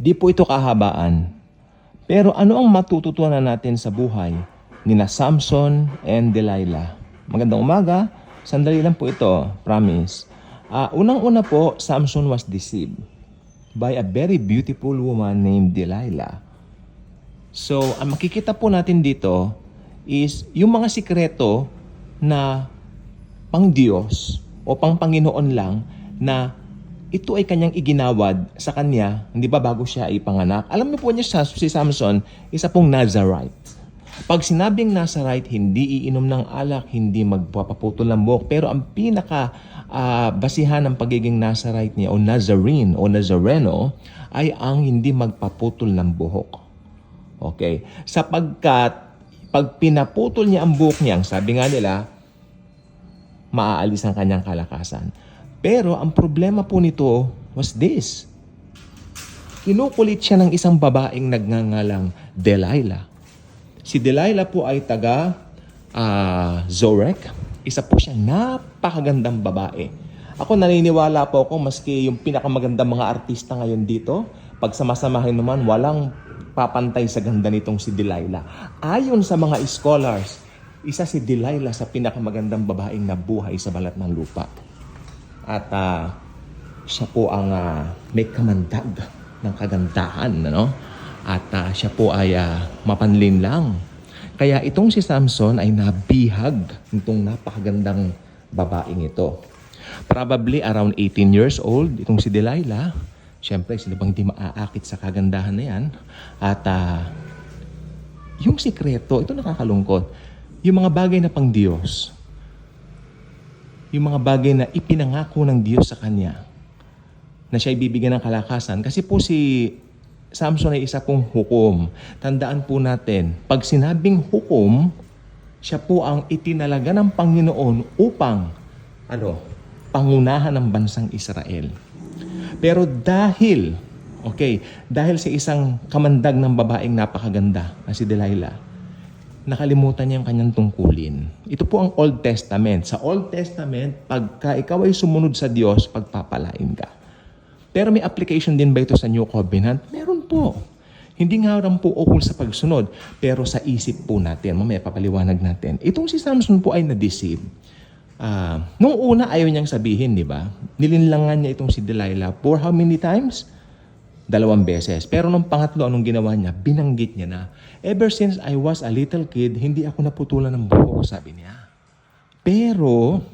Di po ito kahabaan. Pero ano ang matututunan natin sa buhay ni na Samson and Delilah? Magandang umaga. Sandali lang po ito, promise. Ah, unang-una po, Samson was deceived by a very beautiful woman named Delilah. So, ang makikita po natin dito is yung mga sikreto na pang Diyos o pang Panginoon lang na ito ay kanyang iginawad sa kanya, hindi ba bago siya ipanganak? Alam niyo po niya sa- si Samson, isa pong Nazarite. Pag sinabing Nazarite, hindi iinom ng alak, hindi magpapaputol ng buhok. Pero ang pinaka ah, basihan ng pagiging Nazarite niya o Nazarene o Nazareno ay ang hindi magpaputol ng buhok. Okay? Sapagkat pag pinaputol niya ang buhok niya, sabi nga nila, maaalis ang kanyang kalakasan. Pero ang problema po nito was this. Kinukulit siya ng isang babaeng nagngangalang Delilah. Si Delilah po ay taga ah, Zorek. Isa po siya napakagandang babae. Ako naniniwala po ako maski yung pinakamagandang mga artista ngayon dito, pag samasamahin naman, walang papantay sa ganda nitong si Delilah. Ayon sa mga scholars, isa si Delilah sa pinakamagandang babaeng nabuhay sa balat ng lupa. At ah, siya po ang ah, may kamandag ng kagandahan, ano? At ah, siya po ay ah, mapanlin lang. Kaya itong si Samson ay nabihag nitong napakagandang babaeng ito. Probably around 18 years old, itong si Delilah. Siyempre, sila bang di maaakit sa kagandahan na yan? At ah, yung sikreto, ito nakakalungkot. Yung mga bagay na pang Diyos, yung mga bagay na ipinangako ng Diyos sa kanya, na siya ibibigyan ng kalakasan. Kasi po si Samson ay isa pong hukom. Tandaan po natin, pag sinabing hukom, siya po ang itinalaga ng Panginoon upang, ano, pangunahan ng bansang Israel. Pero dahil, okay, dahil sa isang kamandag ng babaeng napakaganda na si Delilah, nakalimutan niya ang kanyang tungkulin. Ito po ang Old Testament. Sa Old Testament, pagka ikaw ay sumunod sa Diyos, pagpapalain ka. Pero may application din ba ito sa New Covenant? Meron po. Hindi nga rin po ukol sa pagsunod, pero sa isip po natin. Mamaya papaliwanag natin. Itong si Samson po ay na-deceive. Ah, nung una, ayaw niyang sabihin, di ba? Nilinlangan niya itong si Delilah for how many times? Dalawang beses. Pero nung pangatlo, anong ginawa niya? Binanggit niya na, ever since I was a little kid, hindi ako naputulan ng buhok, sabi niya. Pero,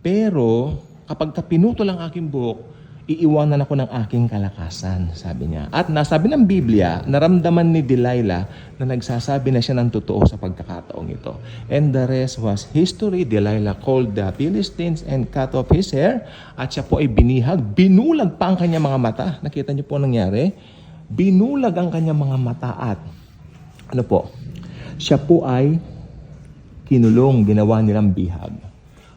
pero, kapag ka pinutol ang aking buhok, iiwanan ako ng aking kalakasan, sabi niya. At nasabi ng Biblia, naramdaman ni Delilah na nagsasabi na siya ng totoo sa pagkakataong ito. And the rest was history. Delilah called the Philistines and cut off his hair. At siya po ay binihag. Binulag pa ang kanyang mga mata. Nakita niyo po ang nangyari? Binulag ang kanyang mga mata at ano po, siya po ay kinulong, ginawa nilang bihag.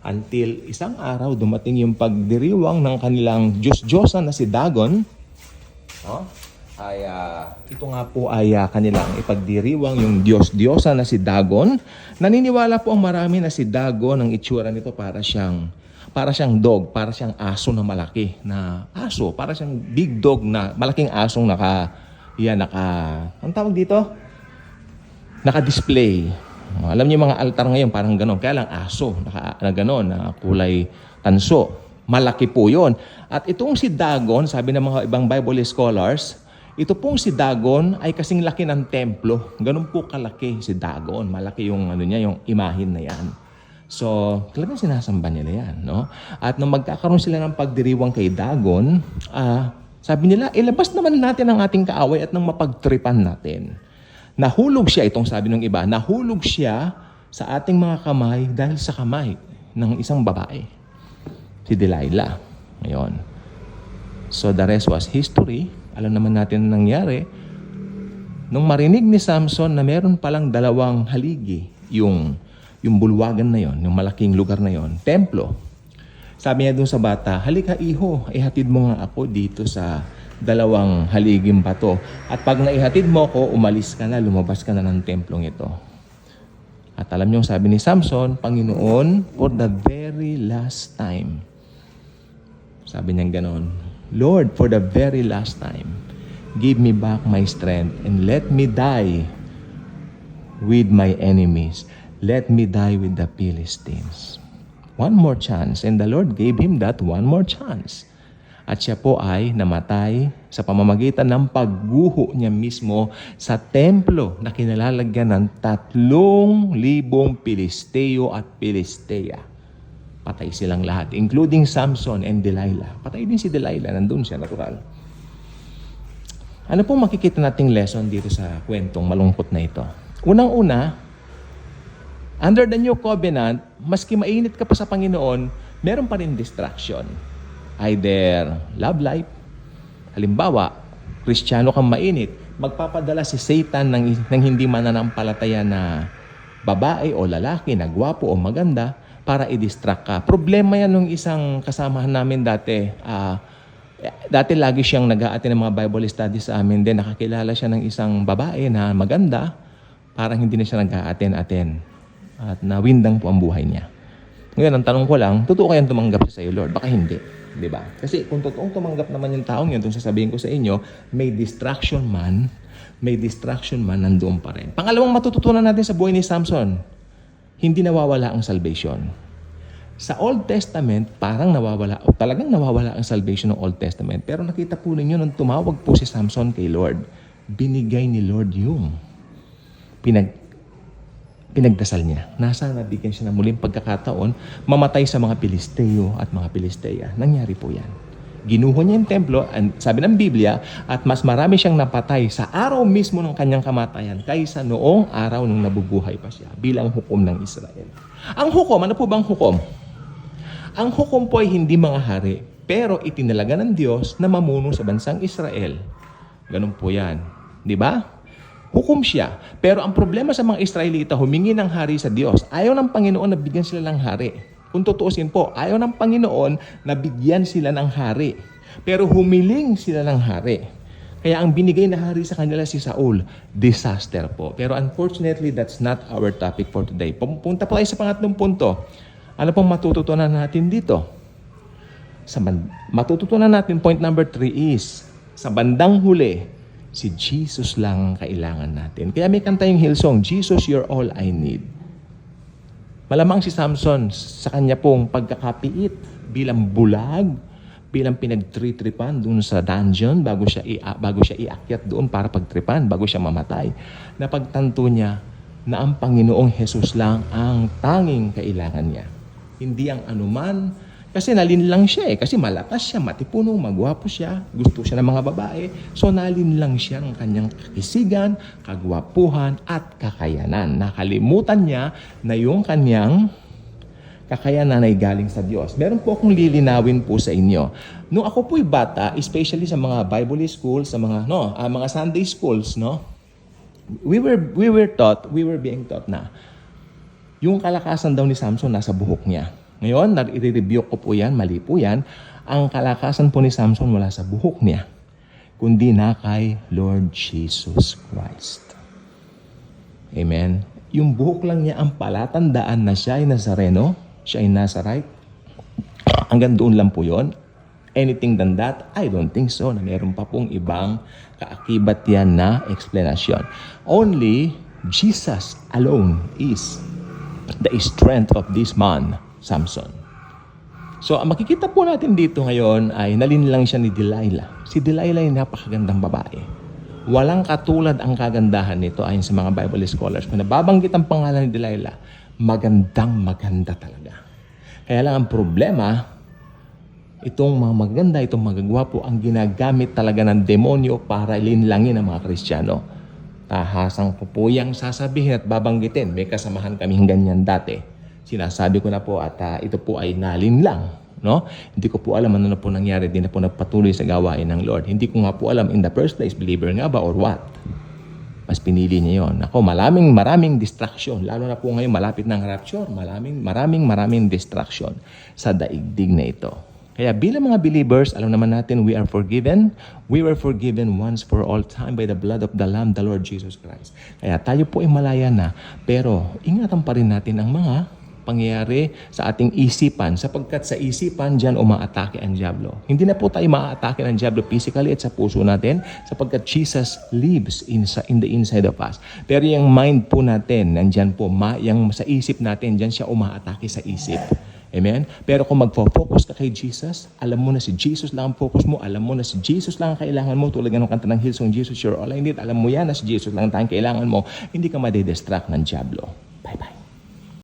Until isang araw dumating yung pagdiriwang ng kanilang Diyos-Diyosan na si Dagon. No? Ay, ah, ito nga po ay ah, kanilang ipagdiriwang yung Diyos-Diyosa na si Dagon. Naniniwala po ang marami na si Dagon, ang itsura nito para siyang para siyang dog, para siyang aso na malaki na aso, para siyang big dog na malaking asong naka yan naka ang tawag dito? Naka-display. Oh, alam niyo mga altar ngayon parang gano'n. Kaya lang aso naka, na gano'n na kulay tanso. Malaki po yon. At itong si Dagon, sabi ng mga ibang Bible scholars, ito pong si Dagon ay kasing laki ng templo. Ganun po kalaki si Dagon. Malaki yung ano niya, yung imahin na yan. So, talagang sinasamba nila yan, no? At nung magkakaroon sila ng pagdiriwang kay Dagon, ah, sabi nila, ilabas naman natin ang ating kaaway at nang mapagtripan natin. Nahulog siya, itong sabi ng iba, nahulog siya sa ating mga kamay dahil sa kamay ng isang babae. Si Delilah. Ngayon. So the rest was history. Alam naman natin ang nangyari. Nung marinig ni Samson na meron palang dalawang haligi, yung, yung bulwagan na yon, yung malaking lugar na yon, templo. Sabi niya dun sa bata, halika iho, ihatid mo nga ako dito sa dalawang haliging bato. At pag naihatid mo ko, umalis ka na, lumabas ka na ng templong ito. At alam niyo, sabi ni Samson, Panginoon, for the very last time, sabi niya ganon, Lord, for the very last time, give me back my strength, and let me die with my enemies. Let me die with the Philistines. One more chance. And the Lord gave him that one more chance. At siya po ay namatay sa pamamagitan ng pagguho niya mismo sa templo na kinalalagyan ng tatlong libong Pilisteo at Pilistea. Patay silang lahat, including Samson and Delilah. Patay din si Delilah, nandun siya, natural. Ano pong makikita nating lesson dito sa kwentong malungkot na ito? Unang-una, under the new covenant, maski mainit ka pa sa Panginoon, meron pa rin distraction. Either love life, halimbawa, kristyano kang mainit, magpapadala si Satan ng, ng hindi mananampalataya na babae o lalaki na gwapo o maganda para i-distract ka. Problema yan nung isang kasamahan namin dati. ah, dati lagi siyang nag a ng mga Bible studies sa amin. Then nakakilala siya ng isang babae na maganda. Parang hindi na siya nag a aten At nawindang po ang buhay niya. Ngayon, ang tanong ko lang, totoo kayang tumanggap siya sa iyo, Lord? Baka hindi. Di ba? Kasi kung totoong tumanggap naman yung taong yun, itong sasabihin ko sa inyo, may distraction man, may distraction man, nandoon pa rin. Pangalawang matututunan natin sa buhay ni Samson, hindi nawawala ang salvation. Sa Old Testament, parang nawawala, o talagang nawawala ang salvation ng Old Testament. Pero nakita po ninyo nung tumawag po si Samson kay Lord, binigay ni Lord yung pinag, pinagdasal niya. Nasa nabigyan siya ng muling pagkakataon, mamatay sa mga Pilisteo at mga Pilistea. Nangyari po yan. Ginuho niya yung templo, and sabi ng Biblia, at mas marami siyang napatay sa araw mismo ng kanyang kamatayan kaysa noong araw nung nabubuhay pa siya bilang hukom ng Israel. Ang hukom, ano po bang hukom? Ang hukom po ay hindi mga hari, pero itinalaga ng Diyos na mamuno sa bansang Israel. Ganun po yan. Di ba? Hukom siya. Pero ang problema sa mga Israelita, humingi ng hari sa Diyos. Ayaw ng Panginoon na bigyan sila ng hari. Kung tutuusin po, ayaw ng Panginoon na bigyan sila ng hari. Pero humiling sila ng hari. Kaya ang binigay na hari sa kanila si Saul, disaster po. Pero unfortunately, that's not our topic for today. Pumunta po tayo sa pangatlong punto. Ano pong matututunan natin dito? Sa matututunan natin, point number three is, sa bandang huli, si Jesus lang ang kailangan natin. Kaya may kanta yung Hillsong, Jesus, you're all I need. Malamang si Samson sa kanya pong pagkakapiit bilang bulag, bilang pinagtritripan doon sa dungeon bago siya i bago siya iakyat doon para pagtripan bago siya mamatay. Napagtanto niya na ang Panginoong Hesus lang ang tanging kailangan niya. Hindi ang anuman kasi nalinlang siya eh. Kasi malakas siya, matipuno, magwapo siya, gusto siya ng mga babae. So nalinlang siya ng kanyang kakisigan, kagwapuhan, at kakayanan. Nakalimutan niya na yung kanyang kakayanan ay galing sa Diyos. Meron po akong lilinawin po sa inyo. Nung ako po'y bata, especially sa mga Bible schools, sa mga no, ah, mga Sunday schools, no, we were we were taught, we were being taught na yung kalakasan daw ni Samson nasa buhok niya. Ngayon, nare-review ko po yan, mali po yan. Ang kalakasan po ni Samson wala sa buhok niya, kundi na kay Lord Jesus Christ. Amen. Yung buhok lang niya ang palatandaan na siya ay Nazareno, siya ay Nazarite. Hanggang doon lang po yon. Anything than that, I don't think so na meron pa pong ibang kaakibat yan na explanation. Only Jesus alone is the strength of this man, Samson. So, ang makikita po natin dito ngayon ay nalinlang siya ni Delilah. Si Delilah ay napakagandang babae. Walang katulad ang kagandahan nito ayon sa mga Bible scholars. Kung nababanggit ang pangalan ni Delilah, magandang maganda talaga. Kaya lang ang problema, itong mga maganda, itong magagwapo, ang ginagamit talaga ng demonyo para linlangin ang mga Kristiyano. Tahasang yung sasabihin at babanggitin. May kasamahan kaming ganyan dati. Sinasabi ko na po at ah, ito po ay nalinlang. No? Hindi ko po alam ano na po nangyari. Hindi na po nagpatuloy sa gawain ng Lord. Hindi ko nga po alam in the first place, believer nga ba or what? Mas pinili niya yon. Ako, maraming maraming distraction. Lalo na po ngayon malapit ng rapture. Maraming maraming maraming distraction sa daigdig na ito. Kaya bilang mga believers, alam naman natin we are forgiven. We were forgiven once for all time by the blood of the Lamb, the Lord Jesus Christ. Kaya tayo po ay malaya na, pero ingatan pa rin natin ang mga pangyayari sa ating isipan sapagkat sa isipan dyan umaatake ang Diablo. Hindi na po tayo maaatake ng Diablo physically at sa puso natin sapagkat Jesus lives in, in the inside of us. Pero yung mind po natin, nandyan po, ma, yung sa isip natin, dyan siya umaatake sa isip. Amen? Pero kung magfo-focus ka kay Jesus, alam mo na si Jesus lang ang focus mo, alam mo na si Jesus lang ang kailangan mo, tulad ng kanta ng Hillsong Jesus, you're all I need, alam mo yan na si Jesus lang ang tanging kailangan mo, hindi ka madidistract ng Diablo. Bye-bye.